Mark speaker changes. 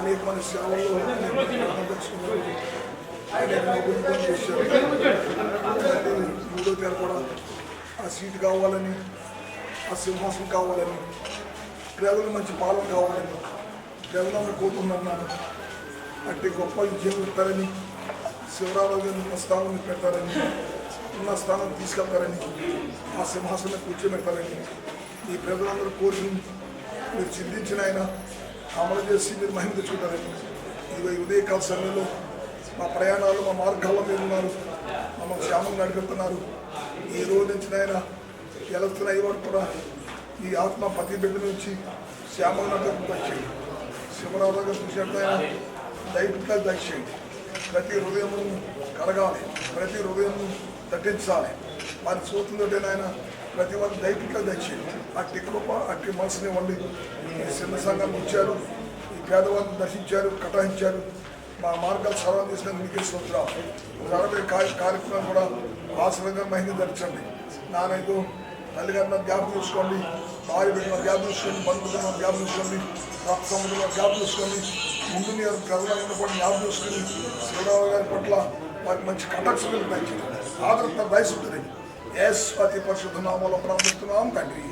Speaker 1: అనేక మంది సేవల్లో చేశారు మూడో పేరు కూడా ఆ సీటు కావాలని ఆ సింహాసనం కావాలని ప్రజలు మంచి పాలన కావాలని ప్రజలను కోరుకున్నాను అంటే గొప్ప విజయం ఇస్తారని శివరావు గారు ఉన్న స్థానం పెడతారని ఉన్న స్థానం తీసుకెళ్తారని ఆ సింహాసనం కూర్చోబెడతారని ఈ ప్రజలందరూ కోరిని మీరు చింతించిన ఆయన అమలు చేసి మీరు మహిమ తెచ్చుకుంటారని ఇదిగో ఈ ఉదయకాల సమయంలో మా ప్రయాణాలు మా మార్గాల్లో మీరు ఉన్నారు. మమ్మల్ని క్షేమం నడిపిస్తున్నారు. ఈ రోజు నుంచి ఆయన వెళుతున్న అయ్యేవాడు కూడా ఈ ఆత్మ ప్రతి బిడ్డ నుంచి శ్యామంగా దయచేయండి. శివరావు గారు చూసినట్టు ఆయన దయపుట్ల దయచేయండి. ప్రతి హృదయం కడగాలి ప్రతి హృదయం దట్టించాలి వారి సూత్రంతో ఆయన ప్రతి వారిని దయపుట్ల దయచేయండి. ఆ కృప అట్టి మనసుని వండి చిన్న సంఘం ఇచ్చారు ఈ పేదవారిని దర్శించారు కటాయించారు. మా మార్గాలు సర్వం చేసిన మీకే సూత్రాలు జరగబోయే కార్యక్రమం కూడా ఆశ్రయంగా మహిళ ధరించండి నాన్నకు తల్లిగారిన జ్ఞాపకం చూసుకోండి. భార్య పెట్టిన జ్ఞాపకం చూసుకోండి. బంధువులను జ్ఞాపకం చూసుకోండి. రక్త సముద్రంలో జ్ఞాపకం చూసుకోండి. ముందు మీద ప్రజలను కూడా జ్ఞాపకం చూసుకొని శివరావు గారి పట్ల వారికి మంచి కటాక్షలు పెంచండి ఆదరణ దయసుంటుంది యేసు అతి పరిశుద్ధ నామంలో ప్రార్థిస్తున్నాం తండ్రి